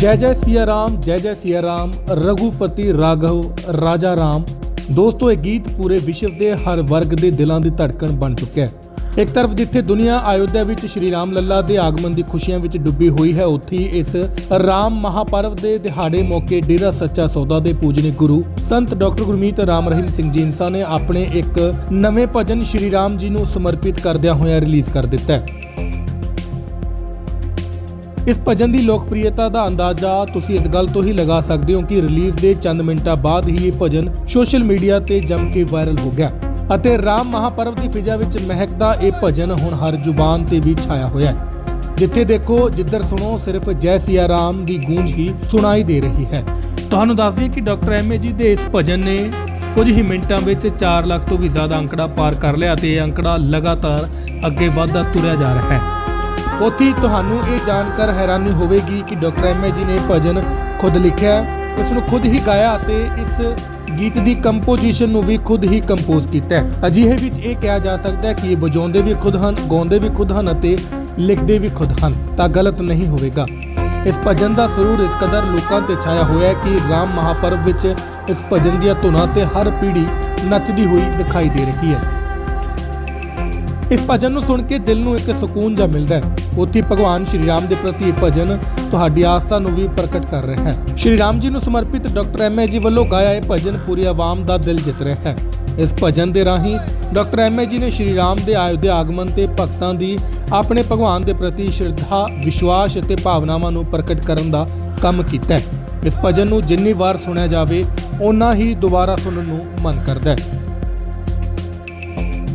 ਜੈ ਜੈ ਸਿਆ ਰਾਮ ਜੈ ਜੈ ਸਿਆ ਰਾਮ ਰਘੂਪਤੀ ਰਾਘਵ ਰਾਜਾ ਰਾਮ ਦੋਸਤੋ ਇਹ ਗੀਤ ਪੂਰੇ ਵਿਸ਼ਵ ਦੇ ਹਰ ਵਰਗ ਦੇ ਦਿਲਾਂ ਦੀ ਧੜਕਣ ਬਣ ਚੁੱਕਿਆ ਹੈ ਇੱਕ ਤਰਫ ਜਿੱਥੇ ਦੁਨੀਆ ਅਯੋਧਿਆ ਵਿੱਚ ਸ਼੍ਰੀ ਰਾਮ ਲੱਲਾ ਦੇ ਆਗਮਨ ਦੀ ਖੁਸ਼ੀਆਂ ਵਿੱਚ ਡੁੱਬੀ ਹੋਈ ਹੈ ਉੱਥੇ ਹੀ ਇਸ ਰਾਮ ਮਹਾਪਰਵ ਦੇ ਦਿਹਾੜੇ ਮੌਕੇ ਡੇਰਾ ਸੱਚਾ ਸੌਦਾ ਦੇ ਪੂਜਨੀ ਗੁਰੂ ਸੰਤ ਡਾਕਟਰ ਗੁਰਮੀਤ ਰਾਮ ਰਹੀਮ ਸਿੰਘ ਜੀ ਨੇ ਆਪਣੇ ਇੱਕ ਨਵੇਂ ਭਜਨ ਸ਼੍ਰੀ ਰਾਮ ਜੀ ਨੂੰ ਸਮਰਪਿਤ ਕਰਦਿਆਂ ਹੋਇਆ ਰਿਲੀਜ਼ ਕਰ ਦਿੱਤਾ ਹੈ ਇਸ ਭਜਨ ਦੀ ਲੋਕਪ੍ਰਿਯਤਾ ਦਾ ਅੰਦਾਜ਼ਾ ਤੁਸੀਂ ਇਸ ਗੱਲ ਤੋਂ ਹੀ ਲਗਾ ਸਕਦੇ ਹੋ ਕਿ ਰਿਲੀਜ਼ ਦੇ ਚੰਦ ਮਿੰਟਾਂ ਬਾਅਦ ਹੀ ਇਹ ਭਜਨ ਸੋਸ਼ਲ ਮੀਡੀਆ ਤੇ ਜੰਮ ਕੇ ਵਾਇਰਲ ਹੋ ਗਿਆ ਅਤੇ ਰਾਮ ਮਹਾਪਰਵ ਦੀ ਫਿਜ਼ਾ ਵਿੱਚ ਮਹਿਕਦਾ ਇਹ ਭਜਨ ਹੁਣ ਹਰ ਜ਼ੁਬਾਨ ਤੇ ਵੀ ਛਾਇਆ ਹੋਇਆ ਹੈ। ਜਿੱਥੇ ਦੇਖੋ, ਜਿੱਧਰ ਸੁਣੋ, ਸਿਰਫ ਜੈ ਸਿਆ ਰਾਮ ਦੀ ਗੂੰਜ ਹੀ ਸੁਣਾਈ ਦੇ ਰਹੀ ਹੈ। ਤੁਹਾਨੂੰ ਦੱਸ ਦਈਏ ਕਿ ਡਾਕਟਰ ਐਮ ਏ ਜੀ ਦੇ ਇਸ ਭਜਨ ਨੇ ਕੁਝ ਹੀ ਮਿੰਟਾਂ ਵਿੱਚ 4 ਲੱਖ ਤੋਂ ਵੀ ਜ਼ਿਆਦਾ ਅੰਕੜਾ ਪਾਰ ਕਰ ਲਿਆ ਤੇ ਇਹ ਅੰਕੜਾ ਲਗਾਤਾਰ ਅੱਗੇ ਵਧਦਾ ਤੁਰਿਆ ਜਾ ਰਿਹਾ ਹੈ। ਉੱਥੇ ਤੁਹਾਨੂੰ ਇਹ ਜਾਣਕਾਰ ਹੈਰਾਨੀ ਹੋਵੇਗੀ ਕਿ ਡਾਕਟਰ ਐਮ ਏ ਜੀ ਨੇ ਭਜਨ ਖੁਦ ਲਿਖਿਆ ਹੈ, ਇਸ ਨੂੰ ਖੁਦ ਹੀ ਗਾਇਆ ਅਤੇ ਇਸ ਗੀਤ ਦੀ ਕੰਪੋਜੀਸ਼ਨ ਨੂੰ ਵੀ ਖੁਦ ਹੀ ਕੰਪੋਜ਼ ਕੀਤਾ ਹੈ। ਅਜਿਹੇ ਵਿੱਚ ਇਹ ਕਿਹਾ ਜਾ ਸਕਦਾ ਹੈ ਕਿ ਇਹ ਵਜਾਉਂਦੇ ਵੀ ਖੁਦ ਹਨ ਗਾਉਂਦੇ ਵੀ ਖੁਦ ਹਨ ਅਤੇ ਲਿਖਦੇ ਵੀ ਖੁਦ ਹਨ ਤਾਂ ਗਲਤ ਨਹੀਂ ਹੋਵੇਗਾ। ਇਸ ਭਜਨ ਦਾ ਸਰੂਰ ਇਸ ਕਦਰ ਲੋਕਾਂ ਤੇ ਛਾਇਆ ਹੋਇਆ ਹੈ ਕਿ ਰਾਮ ਮਹਾਪਰਵ ਵਿੱਚ ਇਸ ਭਜਨ ਦੀਆਂ ਧੁਨਾਂ ਤੇ ਹਰ ਪੀੜ੍ਹੀ ਨੱਚਦੀ ਹੋਈ ਦਿਖਾਈ ਦੇ ਰਹੀ ਹੈ। ਇਸ ਭਜਨ ਨੂੰ ਸੁਣ ਕੇ ਦਿਲ ਨੂੰ ਇੱਕ ਸਕੂਨ ਜਿਹਾ ਮਿਲਦਾ ਹੈ। ਉੱਥੇ ਭਗਵਾਨ ਸ਼੍ਰੀ ਰਾਮ ਦੇ ਪ੍ਰਤੀ ਇਹ ਭਜਨ ਤੁਹਾਡੀ ਆਸਥਾ ਨੂੰ ਵੀ ਪ੍ਰਗਟ ਕਰ ਰਿਹਾ ਹੈ। ਸ਼੍ਰੀ ਰਾਮ ਜੀ ਨੂੰ ਸਮਰਪਿਤ ਡਾਕਟਰ ਐਮ ਏ ਜੀ ਵੱਲੋਂ ਗਾਇਆ ਇਹ ਭਜਨ ਪੂਰੀ ਆਵਾਮ ਦਾ ਦਿਲ ਜਿੱਤ ਰਿਹਾ ਹੈ। ਇਸ ਭਜਨ ਦੇ ਰਾਹੀਂ ਡਾਕਟਰ ਐਮ ਏ ਜੀ ਨੇ ਸ਼੍ਰੀ ਰਾਮ ਦੇ ਆਯੁਧਿਆ ਆਗਮਨ ਤੇ ਭਗਤਾਂ ਦੀ ਆਪਣੇ ਭਗਵਾਨ ਦੇ ਪ੍ਰਤੀ ਸ਼ਰਧਾ, ਵਿਸ਼ਵਾਸ ਅਤੇ ਭਾਵਨਾਵਾਂ ਨੂੰ ਪ੍ਰਗਟ ਕਰਨ ਦਾ ਕੰਮ ਕੀਤਾ ਹੈ। ਇਸ ਭਜਨ ਨੂੰ ਜਿੰਨੀ ਵਾਰ ਸੁਣਿਆ ਜਾਵੇ ਉਨਾ ਹੀ ਦੁਬਾਰਾ ਸੁਣਨ ਨੂੰ ਮਨ ਕਰਦਾ ਹੈ।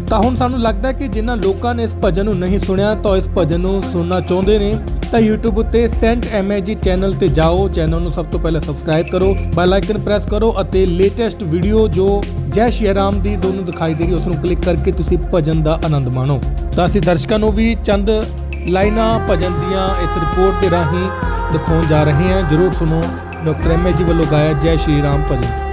ਤਾਂ ਹੁਣ ਸਾਨੂੰ ਲੱਗਦਾ ਕਿ ਜਿਨ੍ਹਾਂ ਲੋਕਾਂ ਨੇ ਇਸ ਭਜਨ ਨੂੰ ਨਹੀਂ ਸੁਣਿਆ ਤਾਂ ਇਸ ਭਜਨ ਨੂੰ ਸੁਣਨਾ ਚਾਹੁੰਦੇ ਨੇ, ਤਾਂ YouTube ਉੱਤੇ ਸੈਂਟ ਐਮਏਜੀ ਚੈਨਲ ਤੇ ਜਾਓ। ਚੈਨਲ ਨੂੰ ਸਭ ਤੋਂ ਪਹਿਲਾਂ ਸਬਸਕ੍ਰਾਈਬ ਕਰੋ ਬੈਲ ਆਈਕਨ ਪ੍ਰੈਸ ਕਰੋ ਅਤੇ ਲੇਟੈਸਟ ਵੀਡੀਓ ਜੋ ਜੈ ਸ਼੍ਰੀ ਰਾਮ ਦੀ ਦੋਨੋਂ ਦਿਖਾਈ ਦੇ ਰਹੀ, ਉਸ ਨੂੰ ਕਲਿੱਕ ਕਰਕੇ ਤੁਸੀਂ ਭਜਨ ਦਾ ਆਨੰਦ ਮਾਣੋ। ਤਾਂ ਅਸੀਂ ਦਰਸ਼ਕਾਂ ਨੂੰ ਵੀ ਚੰਦ ਲਾਈਨਾਂ ਭਜਨ ਦੀਆਂ ਇਸ ਰਿਪੋਰਟ ਦੇ ਰਾਹੀਂ ਦਿਖਾਉਣ ਜਾ ਰਹੇ ਹਾਂ। ਜਰੂਰ ਸੁਣੋ, ਡਾਕਟਰ ਐਮਏਜੀ ਵੱਲੋਂ ਗਾਇਆ ਜੈ ਸ਼੍ਰੀ ਰਾਮ ਭਜਨ।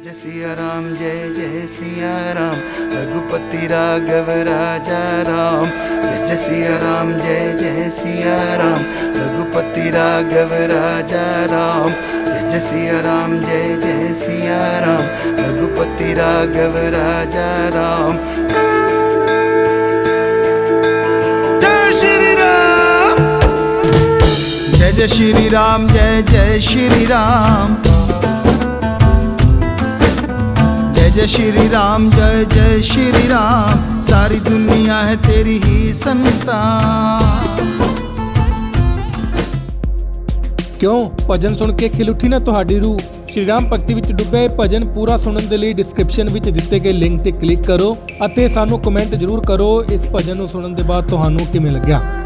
जय सिया राम जय जय सिया राम रघुपति राघव राजा राम जय जय सिया राम जय जय सिया राम रघुपति राघव राजा राम जय जय सिया राम जय जय सिया राम रघुपति राघव राजा राम जय श्री राम जय जय श्री राम जय जय श्री राम जय जय श्री राम जय जय श्री राम सारी दुनिया है तेरी ही संतान ਕਿਉਂ ਭਜਨ ਸੁਣ ਕੇ ਖਿਲ ਉੱਠੀ ਨਾ ਤੁਹਾਡੀ ਰੂਹ ਸ਼੍ਰੀ ਰਾਮ ਭਗਤੀ ਵਿੱਚ ਡੁੱਬੇ ਇਹ ਭਜਨ ਪੂਰਾ ਸੁਣਨ ਦੇ ਲਈ ਡਿਸਕ੍ਰਿਪਸ਼ਨ ਵਿੱਚ ਦਿੱਤੇ ਗਏ ਲਿੰਕ ਤੇ ਕਲਿੱਕ ਕਰੋ ਅਤੇ ਸਾਨੂੰ ਕਮੈਂਟ ਜ਼ਰੂਰ ਕਰੋ ਇਸ ਭਜਨ ਨੂੰ ਸੁਣਨ ਦੇ ਬਾਅਦ ਤੁਹਾਨੂੰ ਕਿਵੇਂ ਲੱਗਿਆ